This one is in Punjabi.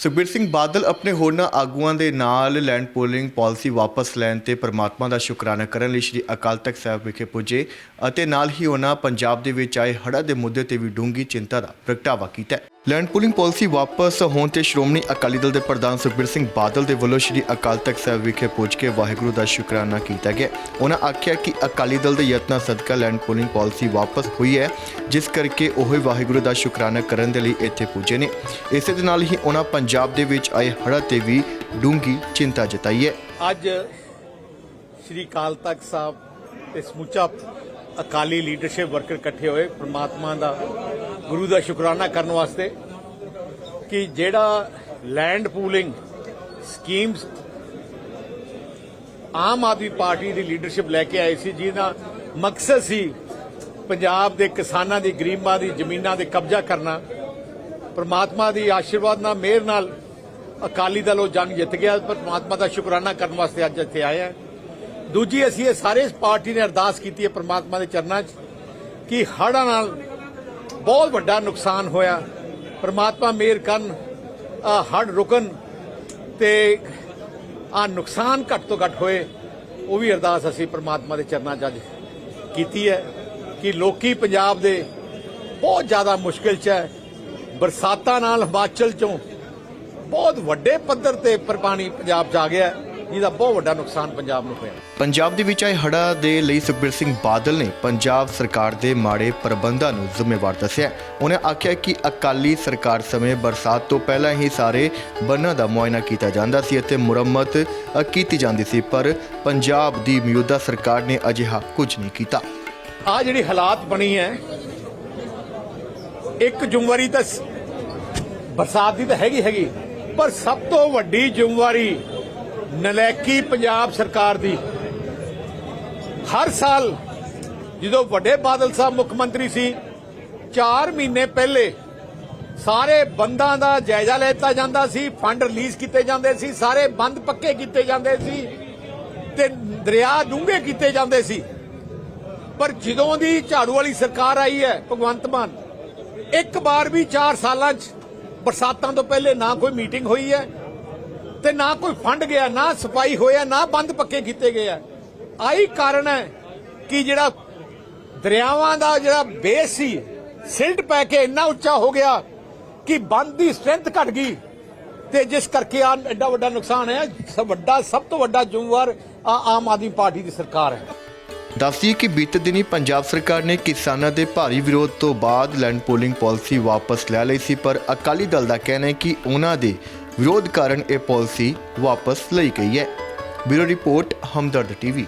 ਸੁਖਬੀਰ ਸਿੰਘ ਬਾਦਲ ਆਪਣੇ ਹੋਰਨਾਂ ਆਗੂਆਂ ਦੇ ਨਾਲ ਲੈਂਡ ਪੋਲਿੰਗ ਪਾਲਿਸੀ ਵਾਪਸ ਲੈਣ ਤੇ ਪ੍ਰਮਾਤਮਾ ਦਾ ਸ਼ੁਕਰਾਨਾ ਕਰਨ ਲਈ ਸ੍ਰੀ ਅਕਾਲ ਤਖਤ ਸਾਹਿਬ ਵਿਖੇ ਪੁੱਜੇ ਅਤੇ ਨਾਲ ਹੀ ਉਹਨਾਂ ਪੰਜਾਬ ਦੇ ਵਿੱਚ ਆਏ ਹੜ੍ਹਾਂ ਦੇ ਮੁੱਦੇ ਤੇ ਵੀ ਡੂੰਘੀ ਚਿੰਤਾ ਦਾ ਪ੍ਰਗਟਾਵਾ ਕੀਤਾ ਲੈਂਡ ਪੋਲਿੰਗ ਪਾਲਿਸੀ ਵਾਪਸ ਹੋਣ ਤੇ ਸ਼੍ਰੋਮਣੀ ਅਕਾਲੀ ਦਲ ਦੇ ਪ੍ਰਧਾਨ ਸੁਖਬੀਰ ਸਿੰਘ ਬਾਦਲ ਦੇ ਵੱਲੋਂ ਸ੍ਰੀ ਅਕਾਲ ਤਖਤ ਸਾਹਿਬ ਵਿਖੇ ਪੁੱਜ ਕੇ ਵਾਹਿਗੁਰੂ ਦਾ ਸ਼ੁਕਰਾਨਾ ਕੀਤਾ ਗਿਆ। ਉਹਨਾਂ ਆਖਿਆ ਕਿ ਅਕਾਲੀ ਦਲ ਦੇ ਯਤਨਾਂ ਸਦਕਾ ਲੈਂਡ ਪੋਲਿੰਗ ਪਾਲਿਸੀ ਵਾਪਸ ਹੋਈ ਹੈ, ਜਿਸ ਕਰਕੇ ਉਹ ਵਾਹਿਗੁਰੂ ਦਾ ਸ਼ੁਕਰਾਨਾ ਕਰਨ ਦੇ ਲਈ ਇੱਥੇ ਪੁੱਜੇ ਨੇ। ਇਸੇ ਦੇ ਨਾਲ ਹੀ ਉਹਨਾਂ ਪੰਜਾਬ ਦੇ ਵਿੱਚ ਆਏ ਹੜ੍ਹਾਂ ਤੇ ਵੀ ਡੂੰਘੀ ਚਿੰਤਾ ਜਤਾਈ ਹੈ। ਅੱਜ ਸ਼੍ਰੀ ਅਕਾਲ ਤਖਤ ਸਾਹਿਬ ਤੇ ਸਮੁੱਚਾ ਅਕਾਲੀ ਲੀਡਰਸ਼ਿਪ ਵਰਕਰ ਇਕੱਠੇ ਹੋਏ ਪ੍ਰਮਾਤਮਾ ਦਾ ਗੁਰੂ ਦਾ ਸ਼ੁਕਰਾਨਾ ਕਰਨ ਵਾਸਤੇ ਕਿ ਜਿਹੜਾ land pooling schemes Aam Aadmi party ਦੀ ਲੀਡਰਸ਼ਿਪ ਲੈ ਕੇ ਆਈ ਸੀ, ਜਿਹਦਾ ਮਕਸਦ ਸੀ ਪੰਜਾਬ ਦੇ ਕਿਸਾਨਾਂ ਦੀ, ਗਰੀਬਾਂ ਦੀ, ਜ਼ਮੀਨਾਂ ਦੇ ਕਬਜ਼ਾ ਕਰਨਾ। ਪ੍ਰਮਾਤਮਾ ਦੀ ਆਸ਼ੀਰਵਾਦ ਨਾਲ, ਮਿਹਰ ਨਾਲ ਅਕਾਲੀ ਦਲ ਉਹ ਜੰਗ ਜਿੱਤ ਗਿਆ। ਪਰ ਪ੍ਰਮਾਤਮਾ ਦਾ ਸ਼ੁਕਰਾਨਾ ਕਰਨ ਵਾਸਤੇ ਅੱਜ ਇੱਥੇ ਆਏ ਆ ਦੂਜੀ, ਅਸੀਂ ਇਹ ਸਾਰੇ ਪਾਰਟੀ ਨੇ ਅਰਦਾਸ ਕੀਤੀ ਹੈ ਪ੍ਰਮਾਤਮਾ ਦੇ ਚਰਨਾਂ 'ਚ ਕਿ ਹੜ੍ਹਾਂ ਨਾਲ ਬਹੁਤ ਵੱਡਾ ਨੁਕਸਾਨ ਹੋਇਆ। ਪਰਮਾਤਮਾ ਮਿਹਰ ਕਰਨ ਆਹ ਹੜ੍ਹ ਰੁਕਣ ਤੇ ਆ ਨੁਕਸਾਨ ਘੱਟ ਤੋਂ ਘੱਟ ਹੋਏ, ਉਹ ਵੀ ਅਰਦਾਸ ਅਸੀਂ ਪਰਮਾਤਮਾ ਦੇ ਚਰਨਾਂ 'ਚ ਅੱਜ ਕੀਤੀ ਹੈ ਕਿ ਲੋਕੀ ਪੰਜਾਬ ਦੇ ਬਹੁਤ ਜ਼ਿਆਦਾ ਮੁਸ਼ਕਿਲ 'ਚ ਹੈ। ਬਰਸਾਤਾਂ ਨਾਲ ਹਿਮਾਚਲ 'ਚੋਂ ਬਹੁਤ ਵੱਡੇ ਪੱਧਰ ਤੇ ਪਰ ਪਾਣੀ ਪੰਜਾਬ 'ਚ ਆ ਗਿਆ ਜਿਹਦਾ ਬਹੁਤ ਵੱਡਾ ਨੁਕਸਾਨ ਪੰਜਾਬ ਨੂੰ ਹੋਇਆ। ਪੰਜਾਬ ਦੇ ਵਿੱਚ ਆਏ ਹੜ੍ਹਾਂ ਦੇ ਲਈ ਸੁਖਬੀਰ ਸਿੰਘ ਬਾਦਲ ਨੇ ਪੰਜਾਬ ਸਰਕਾਰ ਦੇ ਮਾੜੇ ਪ੍ਰਬੰਧਾਂ ਨੂੰ ਜ਼ਿੰਮੇਵਾਰ ਦੱਸਿਆ। ਉਹਨੇ ਆਖਿਆ ਕਿ ਅਕਾਲੀ ਸਰਕਾਰ ਸਮੇਂ ਬਰਸਾਤ ਤੋਂ ਪਹਿਲਾਂ ਹੀ ਸਾਰੇ ਬੰਨਾਂ ਦਾ ਮੁਆਇਨਾ ਕੀਤਾ ਜਾਂਦਾ ਸੀ ਅਤੇ ਮੁਰੰਮਤ ਕੀਤੀ ਜਾਂਦੀ ਸੀ ਪਰ ਪੰਜਾਬ ਦੀ ਮੌਜੂਦਾ ਸਰਕਾਰ ਨੇ ਅਜਿਹਾ ਕੁਝ ਨਹੀਂ ਕੀਤਾ। ਆ ਜਿਹੜੀ ਹਾਲਾਤ ਬਣੀ ਹੈ ਇੱਕ ਜ਼ਿੰਮੇਵਾਰੀ ਤਾਂ ਬਰਸਾਤ ਦੀ ਤਾਂ ਹੈਗੀ ਹੈਗੀ ਪਰ ਸਭ ਤੋਂ ਵੱਡੀ ਜ਼ਿੰਮੇਵਾਰੀ ਨਲੈਕੀ ਪੰਜਾਬ ਸਰਕਾਰ ਦੀ। ਹਰ ਸਾਲ ਜਦੋਂ ਵੱਡੇ ਬਾਦਲ ਸਾਹਿਬ ਮੁੱਖ ਮੰਤਰੀ ਸੀ 4 ਮਹੀਨੇ ਪਹਿਲੇ ਸਾਰੇ ਬੰਦਾਂ ਦਾ ਜਾਇਜ਼ਾ ਲੈਤਾ ਜਾਂਦਾ ਸੀ, ਫੰਡ ਰਿਲੀਜ਼ ਕੀਤੇ ਜਾਂਦੇ ਸੀ, ਸਾਰੇ ਬੰਦ ਪੱਕੇ ਕੀਤੇ ਜਾਂਦੇ ਸੀ ਤੇ ਦਰਿਆ ਡੂੰਘੇ ਕੀਤੇ ਜਾਂਦੇ ਸੀ। ਪਰ ਜਦੋਂ ਦੀ ਝਾੜੂ ਵਾਲੀ ਸਰਕਾਰ ਆਈ ਹੈ, ਭਗਵੰਤ ਮਾਨ, ਇੱਕ ਵਾਰ ਵੀ 4 ਸਾਲਾਂ 'ਚ ਬਰਸਾਤਾਂ ਤੋਂ ਪਹਿਲੇ ਨਾ ਕੋਈ ਮੀਟਿੰਗ ਹੋਈ ਹੈ ਤੇ ਨਾ ਕੋਈ ਫੰਡ ਗਿਆ, ਨਾ ਸਫ਼ਾਈ ਹੋਇਆ, ਨਾ ਬੰਦ ਪੱਕੇ ਕੀਤੇ ਗਏ ਆ। ਆਹੀ ਕਾਰਨ ਹੈ ਕਿ ਜਿਹੜਾ ਦਰਿਆਵਾਂ ਦਾ ਜਿਹੜਾ ਬੇਸ ਸੀ ਸਿਲਟ ਪੈ ਕੇ ਇੰਨਾ ਉੱਚਾ ਹੋ ਗਿਆ ਕਿ ਬੰਦ ਦੀ ਸਟਰੈਂਥ ਘਟ ਗਈ। ਤੇ ਜਿਸ ਕਰਕੇ ਆ ਐਡਾ ਵੱਡਾ ਨੁਕਸਾਨ ਹੈ, ਸਭ ਵੱਡਾ, ਸਭ ਤੋਂ ਵੱਡਾ ਜ਼ਿੰਮੇਵਾਰ ਆਮ ਆਦਮੀ ਪਾਰਟੀ ਦੀ ਸਰਕਾਰ ਹੈ। ਦੱਸਦੀ ਕਿ ਬੀਤੇ ਦਿਨੀ ਪੰਜਾਬ ਸਰਕਾਰ ਨੇ ਕਿਸਾਨਾਂ ਦੇ ਭਾਰੀ ਵਿਰੋਧ ਤੋਂ ਬਾਅਦ ਲੈਂਡ ਪੋਲਿੰਗ ਪਾਲਿਸੀ ਵਾਪਸ ਲੈ ਲਈ ਸੀ, ਪਰ ਅਕਾਲੀ ਦਲ ਦਾ ਕਹਿਣਾ ਹੈ ਕਿ ਉਹਨਾਂ ਦੇ ਵਿਰੋਧ ਕਾਰਨ ਇਹ ਪਾਲਿਸੀ ਵਾਪਸ ਲਈ ਗਈ ਹੈ। Bureau report Hamdard TV.